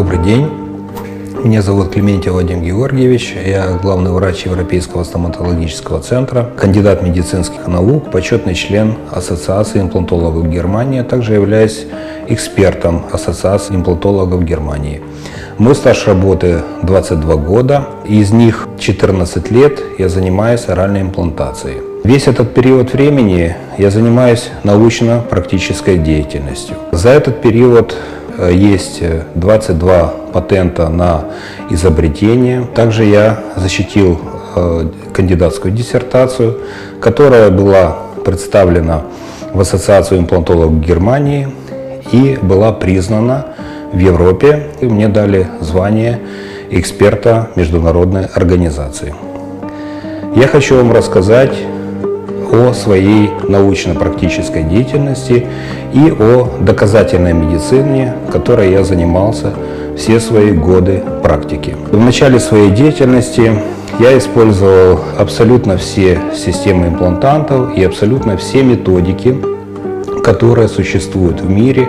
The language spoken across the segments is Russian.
Добрый день. Меня зовут Клементьев Вадим Георгиевич. Я главный врач Европейского стоматологического центра, кандидат медицинских наук, почетный член Ассоциации имплантологов Германии, а также являюсь экспертом Ассоциации имплантологов Германии. Мой стаж работы 22 года, из них 14 лет я занимаюсь оральной имплантацией. Весь этот период времени я занимаюсь научно-практической деятельностью. За этот период есть 22 патента на изобретение. Также я защитил э, кандидатскую диссертацию, которая была представлена в Ассоциацию имплантологов Германии и была признана в Европе. И мне дали звание эксперта международной организации. Я хочу вам рассказать о своей научно-практической деятельности и о доказательной медицине, которой я занимался все свои годы практики. В начале своей деятельности я использовал абсолютно все системы имплантантов и абсолютно все методики, которые существуют в мире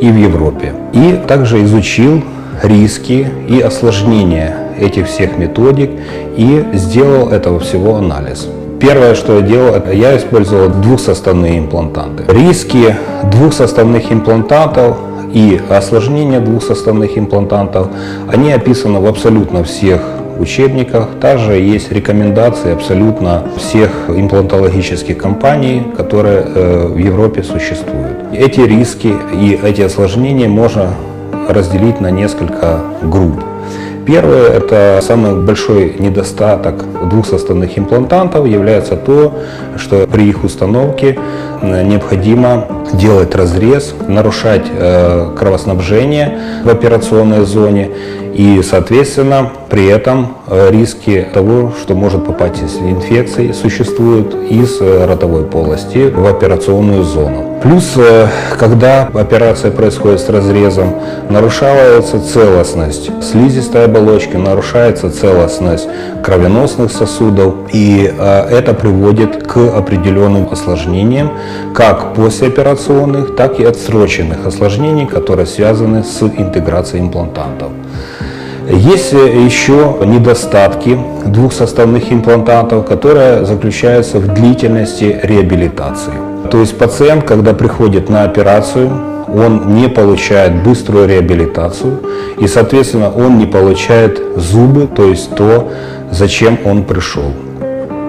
и в Европе. И также изучил риски и осложнения этих всех методик и сделал этого всего анализ. Первое, что я делал, я использовал двухсоставные имплантанты. Риски двухсоставных имплантатов и осложнения двухсоставных имплантантов, они описаны в абсолютно всех учебниках. Также есть рекомендации абсолютно всех имплантологических компаний, которые э, в Европе существуют. Эти риски и эти осложнения можно разделить на несколько групп. Первое, это самый большой недостаток двухсоставных имплантантов. Является то, что при их установке необходимо делать разрез, нарушать э, кровоснабжение в операционной зоне и, соответственно, при этом э, риски того, что может попасть инфекции, существуют из э, ротовой полости в операционную зону. Плюс, когда операция происходит с разрезом, нарушается целостность слизистой оболочки, нарушается целостность кровеносных сосудов, и это приводит к определенным осложнениям, как послеоперационных, так и отсроченных осложнений, которые связаны с интеграцией имплантантов. Есть еще недостатки двухсоставных имплантантов, которые заключаются в длительности реабилитации. То есть пациент, когда приходит на операцию, он не получает быструю реабилитацию и, соответственно, он не получает зубы, то есть то, зачем он пришел.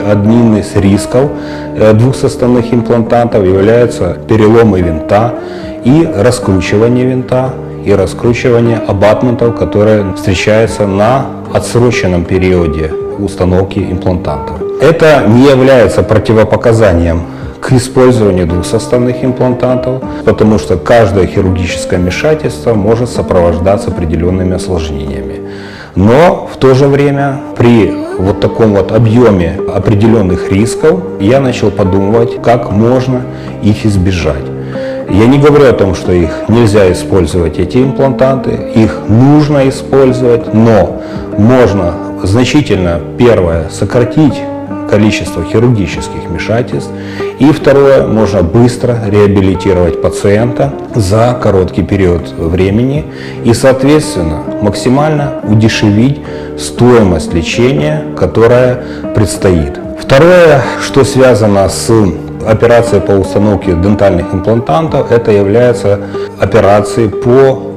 Одним из рисков э, двухсоставных имплантантов являются переломы винта и раскручивание винта и раскручивание абатментов, которые встречаются на отсроченном периоде установки имплантантов. Это не является противопоказанием к использованию двухсоставных имплантантов, потому что каждое хирургическое вмешательство может сопровождаться определенными осложнениями. Но в то же время при вот таком вот объеме определенных рисков я начал подумывать, как можно их избежать. Я не говорю о том, что их нельзя использовать, эти имплантанты, их нужно использовать, но можно значительно, первое, сократить количество хирургических вмешательств. И второе, можно быстро реабилитировать пациента за короткий период времени и, соответственно, максимально удешевить стоимость лечения, которая предстоит. Второе, что связано с операцией по установке дентальных имплантантов, это является операцией по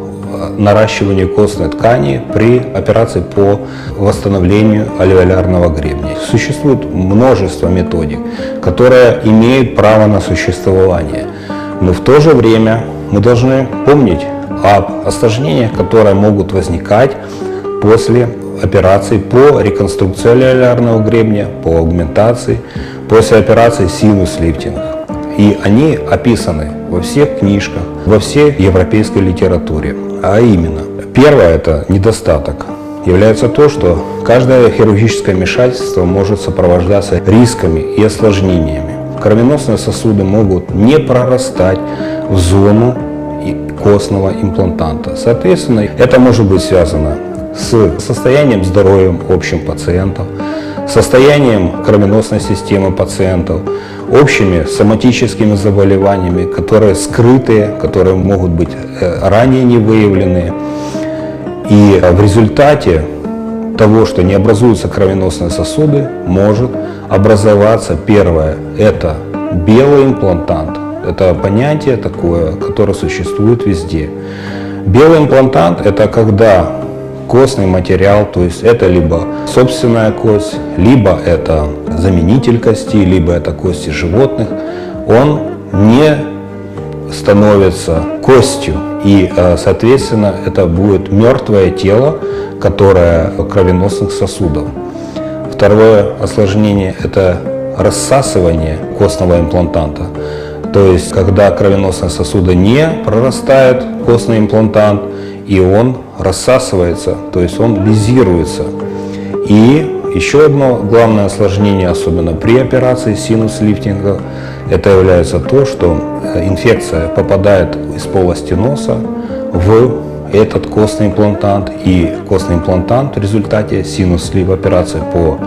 наращиванию костной ткани при операции по восстановлению альвеолярного гребня. Существует множество методик, которые имеют право на существование. Но в то же время мы должны помнить об осложнениях, которые могут возникать после операции по реконструкции альвеолярного гребня, по аугментации, после операции синус-лифтинг. И они описаны во всех книжках, во всей европейской литературе. А именно, первое – это недостаток. Является то, что каждое хирургическое вмешательство может сопровождаться рисками и осложнениями. Кровеносные сосуды могут не прорастать в зону костного имплантанта. Соответственно, это может быть связано с состоянием здоровья общим пациентов, состоянием кровеносной системы пациентов, общими соматическими заболеваниями, которые скрытые, которые могут быть э, ранее не выявлены. И в результате того, что не образуются кровеносные сосуды, может образоваться первое – это белый имплантант. Это понятие такое, которое существует везде. Белый имплантант – это когда костный материал, то есть это либо собственная кость, либо это заменитель кости, либо это кости животных, он не становится костью. И, э, соответственно, это будет мертвое тело, которое кровеносных сосудов. Второе осложнение – это рассасывание костного имплантанта. То есть, когда кровеносные сосуды не прорастает костный имплантант, и он рассасывается, то есть он лизируется. И еще одно главное осложнение, особенно при операции синус-лифтинга, это является то, что э, инфекция попадает из полости носа в этот костный имплантант. И костный имплантант в результате синус-лифт операции по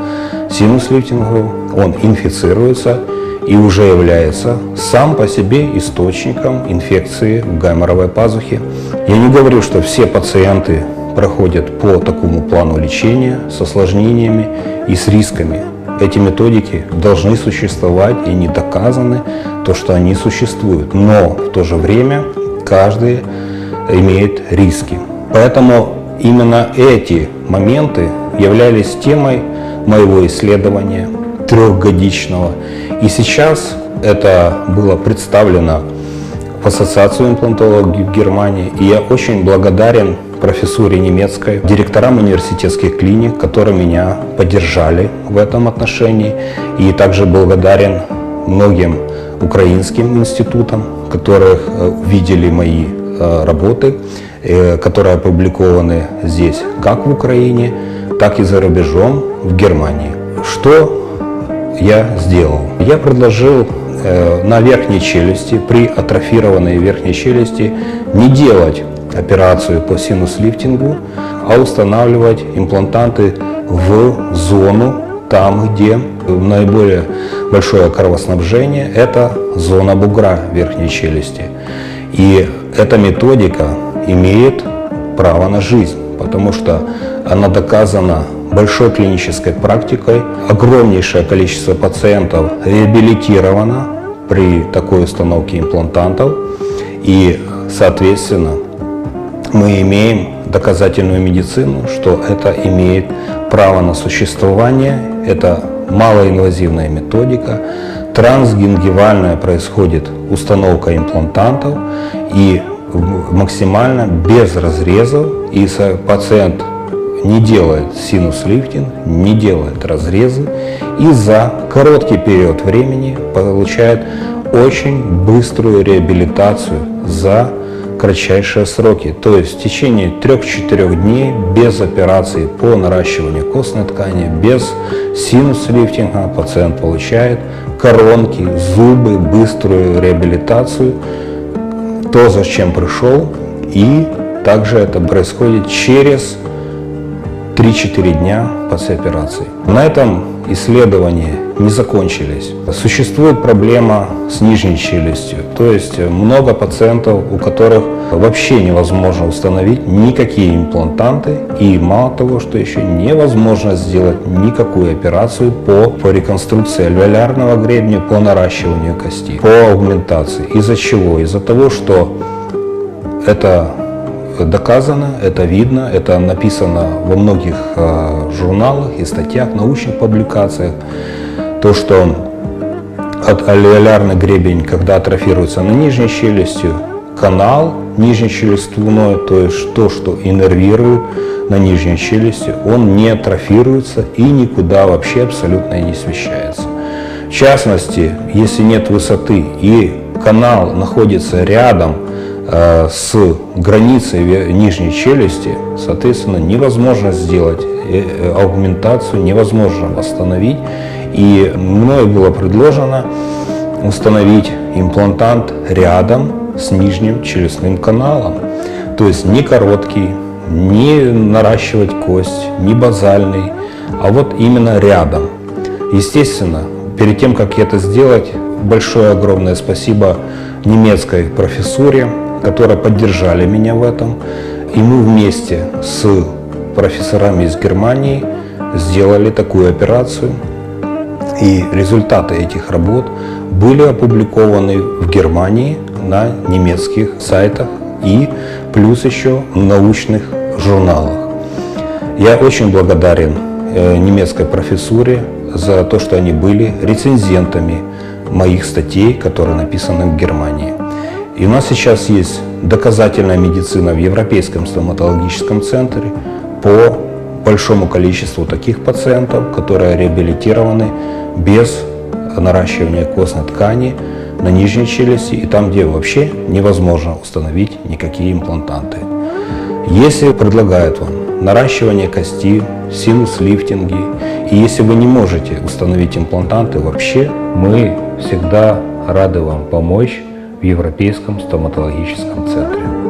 синус-лифтингу, он инфицируется и уже является сам по себе источником инфекции гайморовой пазухе. Я не говорю, что все пациенты проходят по такому плану лечения с осложнениями и с рисками. Эти методики должны существовать и не доказаны то, что они существуют. Но в то же время каждый имеет риски. Поэтому именно эти моменты являлись темой моего исследования трехгодичного. И сейчас это было представлено в Ассоциацию имплантологов Германии. И я очень благодарен профессуре немецкой, директорам университетских клиник, которые меня поддержали в этом отношении. И также благодарен многим украинским институтам, которых э, видели мои э, работы, э, которые опубликованы здесь, как в Украине, так и за рубежом в Германии. Что я сделал? Я предложил на верхней челюсти, при атрофированной верхней челюсти, не делать операцию по синус-лифтингу, а устанавливать имплантанты в зону, там, где наиболее большое кровоснабжение, это зона бугра верхней челюсти. И эта методика имеет право на жизнь, потому что она доказана большой клинической практикой. Огромнейшее количество пациентов реабилитировано при такой установке имплантантов. И, соответственно, мы имеем доказательную медицину, что это имеет право на существование, это малоинвазивная методика, трансгенгивальная происходит установка имплантантов и максимально без разрезов, и пациент не делает синус-лифтинг, не делает разрезы и за короткий период времени получает очень быструю реабилитацию за кратчайшие сроки, то есть в течение 3-4 дней без операции по наращиванию костной ткани, без синус-лифтинга пациент получает коронки, зубы, быструю реабилитацию, то, зачем пришел, и также это происходит через 3-4 дня после операции. На этом исследования не закончились. Существует проблема с нижней челюстью, то есть много пациентов, у которых вообще невозможно установить никакие имплантанты и мало того, что еще невозможно сделать никакую операцию по, по реконструкции альвеолярного гребня, по наращиванию кости, по аугментации. Из-за чего? Из-за того, что это доказано, это видно, это написано во многих э, журналах и статьях, научных публикациях, то, что от алвеолярный гребень, когда атрофируется на нижней челюстью, канал нижней челюстной, то есть то, что иннервирует на нижней челюсти, он не атрофируется и никуда вообще абсолютно не смещается. В частности, если нет высоты и канал находится рядом с границей нижней челюсти, соответственно, невозможно сделать э, э, аугментацию, невозможно восстановить. И мною было предложено установить имплантант рядом с нижним челюстным каналом. То есть не короткий, не наращивать кость, не базальный, а вот именно рядом. Естественно, перед тем, как это сделать, большое огромное спасибо немецкой профессуре, которые поддержали меня в этом. И мы вместе с профессорами из Германии сделали такую операцию. И результаты этих работ были опубликованы в Германии на немецких сайтах и плюс еще в научных журналах. Я очень благодарен э, немецкой профессуре за то, что они были рецензентами моих статей, которые написаны в Германии. И у нас сейчас есть доказательная медицина в Европейском стоматологическом центре по большому количеству таких пациентов, которые реабилитированы без наращивания костной ткани на нижней челюсти и там, где вообще невозможно установить никакие имплантанты. Если предлагают вам наращивание кости, синус-лифтинги, и если вы не можете установить имплантанты вообще, мы всегда рады вам помочь в Европейском стоматологическом центре.